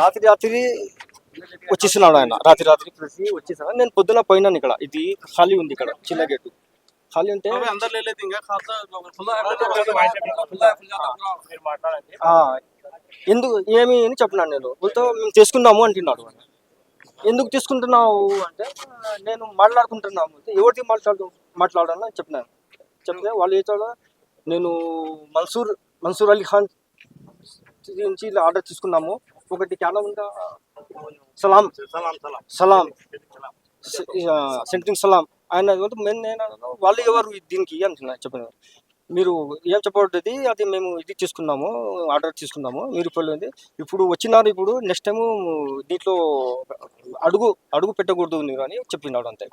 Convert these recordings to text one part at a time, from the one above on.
రాత్రి రాత్రి వచ్చేసినాడు ఆయన. రాత్రి రాత్రి పిలిచి వచ్చేసాను నేను పొద్దున పోయినాను ఇక్కడ. ఇది ఖాళీ ఉంది ఇక్కడ చిన్న గేటు. ఖాళీ ఉంటే ఎందుకు ఏమి అని చెప్పినాను నేను. వాళ్ళతో మేము చేసుకుందాము అంటున్నాడు. ఎందుకు తీసుకుంటున్నావు అంటే "ఆ, నేను మాట్లాడుకుంటున్నాము. అంటే, ఎవరిది మాట్లాడు మాట్లాడాలని చెప్పినాను చెప్తే వాళ్ళు ఏదో నేను మన్సూర్ మన్సూర్ అలీ ఖాన్ నుంచి ఇలా ఆర్డర్ తీసుకున్నాము. ఒకటి క్యాలా ఉందా? సలాం. సలాం సెంట్రింగ్ సలాం. ఆయన నేను వాళ్ళు ఎవరు దీనికి అంటున్నా చెప్పిన మీరు ఏం చెప్పబడ్డది? అది మేము ఇది తీసుకున్నాము ఆర్డర్ తీసుకున్నాము. మీరు ఇప్పుడు ఇప్పుడు వచ్చినారు ఇప్పుడు నెక్స్ట్ టైం దీంట్లో అడుగు అడుగు పెట్టకూడదు మీరు అని చెప్పినాడు అంతే.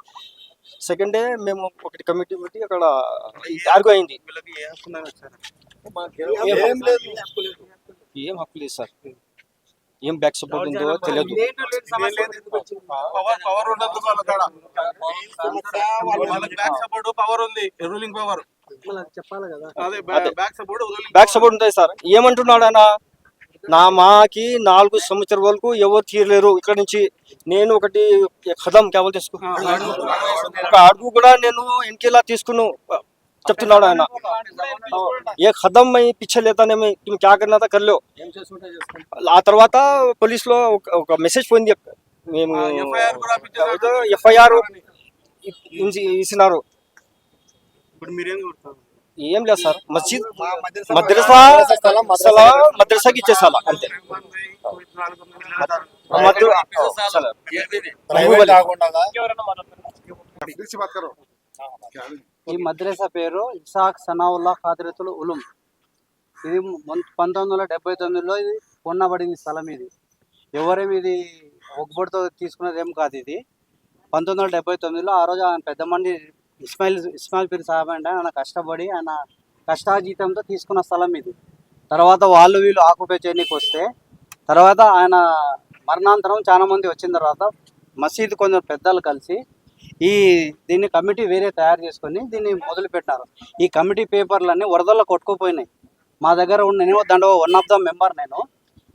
సెకండ్ డే మేము ఒకటి కమిటీ పెట్టి అక్కడ ఆర్గు అయింది. ఏం హక్కు లేదు సార్. ఏం బ్యాక్ సపోర్ట్ ఉందో తెలియదు. పవర్ పవర్ ఉండదు వాళ్ళ కాడ. వాళ్ళకి బ్యాక్ సపోర్ట్ పవర్ ఉంది. రూలింగ్ పవర్ బ్యాక్ సపోర్ట్ ఉంటాయి సార్. ఏమంటున్నాడు ఆయన? నా మాకి నాలుగు సంవత్సరం వరకు ఎవరు తీరలేరు ఇక్కడ నుంచి నేను ఒకటి కథం కేవలం తీసుకో ఒక అడుగు కూడా నేను ఇంకెలా తీసుకును చెప్తున్నాడు ఆయన. ఏ కథం అయి పిచ్చలేతానే మేము కర్లేవు ఆ తర్వాత పోలీసులో ఒక మెసేజ్ పోయింది మేము ఎఫ్ఐఆర్ ఇచ్చినారు. ఇప్పుడు మీరేం కొడతారు ఏం లేదు సార్. మస్జిద్ మద్రసా స్థలం మద్రసాకి ఇచ్చేసాల అంతే. ఈ మద్రసా పేరు ఇసాక్ సనావుల్లా ఖాదిరతుల్ ఉలుం ఇది పంతొమ్మిది వందల డెబ్బై తొమ్మిదిలో ఇది కొన్నబడింది స్థలం ఇది. ఎవరేమి ఇది ఒక్కబడితో తీసుకున్నది ఏం కాదు ఇది. పంతొమ్మిది వందల డెబ్బై తొమ్మిదిలో ఆ రోజు ఆయన పెద్ద మంది ఇస్మాయిల్ ఇస్మాయిల్ పీర్ సాహెబ్ అంటే. ఆయన కష్టపడి ఆయన కష్టాజీతంతో తీసుకున్న స్థలం ఇది. తర్వాత వాళ్ళు వీళ్ళు ఆకుపై చేయడానికి వస్తే తర్వాత ఆయన మరణాంతరం చాలామంది వచ్చిన తర్వాత మసీద్ కొంచెం పెద్దలు కలిసి ఈ దీన్ని కమిటీ వేరే తయారు చేసుకొని దీన్ని మొదలుపెట్టినారు. ఈ కమిటీ పేపర్లన్నీ వరదల్లో కొట్టుకుపోయినాయి. మా దగ్గర ఉన్న నేను దాంట్లో వన్ ఆఫ్ ద మెంబర్ నేను.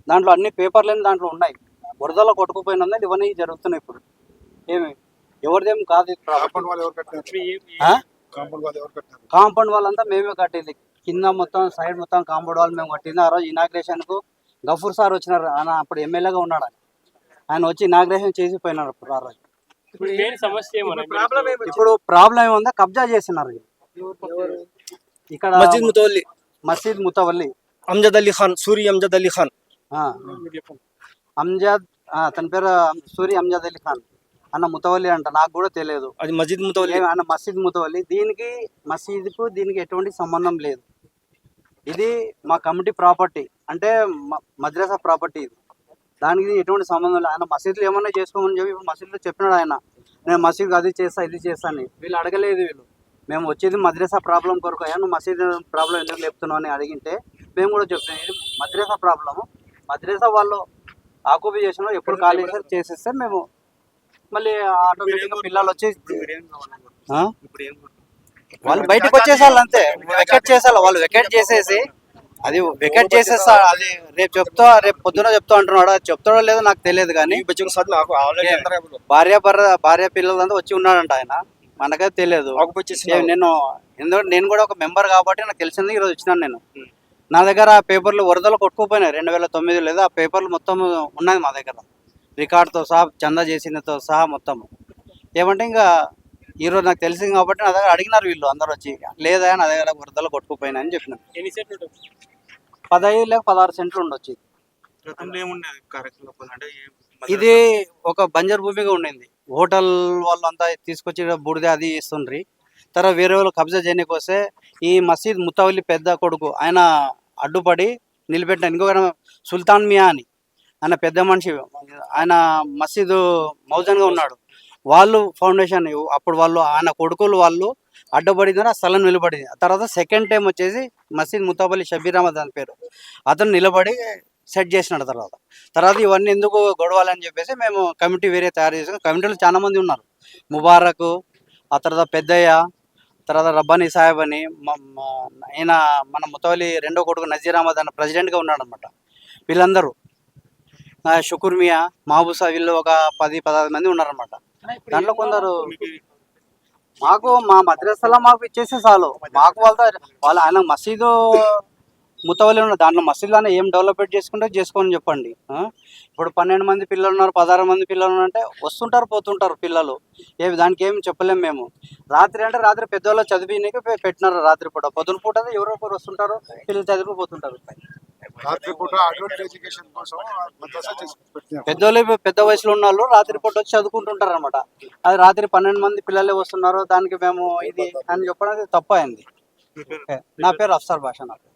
దాంట్లో అన్ని పేపర్లు దాంట్లో ఉన్నాయి. వరదల్లో కొట్టుకుపోయిన ఇవన్నీ జరుగుతున్నాయి ఇప్పుడు. ఏమి? ఎవరిదేం కాదు? కాంపౌండ్ వాళ్ళంతా మేమే కట్టింది. కింద మొత్తం సైడ్ మొత్తం కాంపౌండ్ వాళ్ళు మేము కట్టింది. ఆ రోజు ఇనాగ్రేషన్కు గఫూర్ సార్ వచ్చినారు. ఆయన అప్పుడు ఎమ్మెల్యేగా ఉన్నాడు. ఆయన. ఆయన వచ్చి ఇనాగ్రేషన్ చేసి పోయినారు అప్పుడు ఆ రోజు. ఇప్పుడు మెయిన్ సమస్య ఏమన్నా ప్రాబ్లం ఏముందా? కబ్జా చేసినారు. ఇక్కడ మస్జిద్ ముతవల్లి. మసీద్ ముతవల్లి. అమ్జద్ అలీ ఖాన్ సూరి అమ్జద్ అలీ ఖాన్. ఆ, తన పేరు సూరి అంజద్ అలీ ఖాన్. అన్న ముతవల్లి అంట నాకు కూడా తెలియదు. అది మస్జిద్ ముతవల్లి? అన్న మసీద్ ముతవల్లి. దీనికి మసీదుకు దీనికి ఎటువంటి సంబంధం లేదు. ఇది మా కమిటీ ప్రాపర్టీ అంటే మద్రసా ప్రాపర్టీ ఇది. దానికి ఎటువంటి సంబంధం లేదు. ఆయన మసీదులో ఏమన్నా చేసుకోమని చెప్పి మసీదులో చెప్పినాడు ఆయన. నేను మసీద్ అది చేస్తా ఇది చేస్తా అని. వీళ్ళు అడగలేదు వీళ్ళు. మేము వచ్చేది మద్రసా ప్రాబ్లం కొరకు. అయ్యా నువ్వు మసీద్ ప్రాబ్లం ఎందుకు లేపుతున్నావు అని అడిగింటే మేము కూడా చెప్తున్నాం ఇది మద్రసా ప్రాబ్లము. మద్రసా వాళ్ళు ఆక్యుపై చేసిన ఎప్పుడు ఖాళీ చేసేస్తే మేము మళ్ళీ ఆటోమేటిక్గా పిల్లలు వచ్చి? వాళ్ళు బయటకు వచ్చేసారు అంతే. వెకెట్ చేసారు వాళ్ళు వెకెట్ చేసేసి అది వెకెట్ చేసేస్తా అది రేపు చెప్తా రేపు పొద్దున చెప్తా అంటున్నాడు? అది చెప్తాడో లేదో నాకు తెలియదు కానీ? భార్య భర్ర భార్య పిల్లలంతా వచ్చి ఉన్నాడంట ఆయన. మనకైతే తెలియదు. నేను ఎందుకంటే నేను కూడా ఒక మెంబర్ కాబట్టి నాకు తెలిసింది ఈరోజు వచ్చినాను నేను. నా దగ్గర ఆ పేపర్లు వరదలు కొట్టుకుపోయినాయి. రెండు వేల తొమ్మిది లేదా ఆ పేపర్లు మొత్తం ఉన్నాయి మా దగ్గర. రికార్డ్తో సహా చందా చేసినతో సహా మొత్తం ఏమంటే ఇంకా ఈరోజు నాకు తెలిసింది కాబట్టి నా దగ్గర అడిగినారు వీళ్ళు అందరూ వచ్చి లేదా నా దగ్గర వరదలు కొట్టుకుపోయినా అని చెప్పినాను ఎన్ని సెట్లు ఉంటుంది పదహైదు లేక పదహారు సెంట్లు ఉండొచ్చు ఇది. ఒక బంజర్ భూమిగా ఉండింది. హోటల్ వాళ్ళు అంతా తీసుకొచ్చి బూడిద అది ఇస్తుండ్రి. తర్వాత వేరే వాళ్ళు కబ్జా చేయడానికి వస్తే ఈ మసీద్ ముతవల్లి పెద్ద కొడుకు ఆయన అడ్డుపడి నిలబెట్టిన ఇంకొక సుల్తాన్ మియా అని. ఆయన పెద్ద మనిషి. ఆయన మసీదు మౌజన్గా ఉన్నాడు. వాళ్ళు ఫౌండేషన్ అప్పుడు వాళ్ళు ఆయన కొడుకులు వాళ్ళు అడ్డుపడిందని ఆ స్థలం నిలబడింది. ఆ తర్వాత సెకండ్ టైం వచ్చేసి మసీద్ ముతాబలి షబీర్ అహ్మద్ అని పేరు. అతను నిలబడి సెట్ చేసినాడు తర్వాత. తర్వాత ఇవన్నీ ఎందుకు గొడవాలని చెప్పేసి మేము కమిటీ వేరే తయారు చేసాం. కమిటీలో చాలా మంది ఉన్నారు. ముబారక్ ఆ తర్వాత పెద్దయ్య తర్వాత రబ్బానీ సాహెబ్ అని ఈయన ఆయన మన ముతవలి రెండో కొడుకు నజీర్ అహ్మద్ అన్న ప్రెసిడెంట్గా ఉన్నాడు అనమాట వీళ్ళందరూ. షుకుర్ మియా మహబూసా వీళ్ళు ఒక పది పదహారు మంది ఉన్నారనమాట దాంట్లో కొందరు మాకు మా మద్రసాలో మాకు ఇచ్చేస్తే చాలు. మాకు వాళ్ళతో వాళ్ళ ఆయన మసీదు ముతవలి ఉన్నారు దాంట్లో మసీదులోనే ఏం డెవలప్మెంట్ చేసుకుంటే చేసుకోని చెప్పండి? ఇప్పుడు పన్నెండు మంది పిల్లలు ఉన్నారు పదహారు మంది పిల్లలు ఉన్నారు అంటే వస్తుంటారు పోతుంటారు పిల్లలు. ఏమి దానికి ఏం చెప్పలేము మేము. రాత్రి అంటే రాత్రి పెద్దవాళ్ళు చదివినకి పెట్టినారు రాత్రి పూట. పొద్దున పూట ఎవరో ఒకరు వస్తుంటారు పిల్లలు చదివి పోతుంటారు. అడ్వాన్స్ ఎడ్యుకేషన్ కోసం మద్రసా చేసి పెట్టినారు. పెద్దోళ్ళు పెద్ద వయసులో ఉన్న వాళ్ళు రాత్రి పూట వచ్చి చదువుకుంటుంటారు అనమాట అది రాత్రి పన్నెండు మంది పిల్లలే వస్తున్నారు దానికి మేము ఇది అని చెప్పడం తప్పు అయింది. నా పేరు అఫ్సర్ భాష నా పేరు.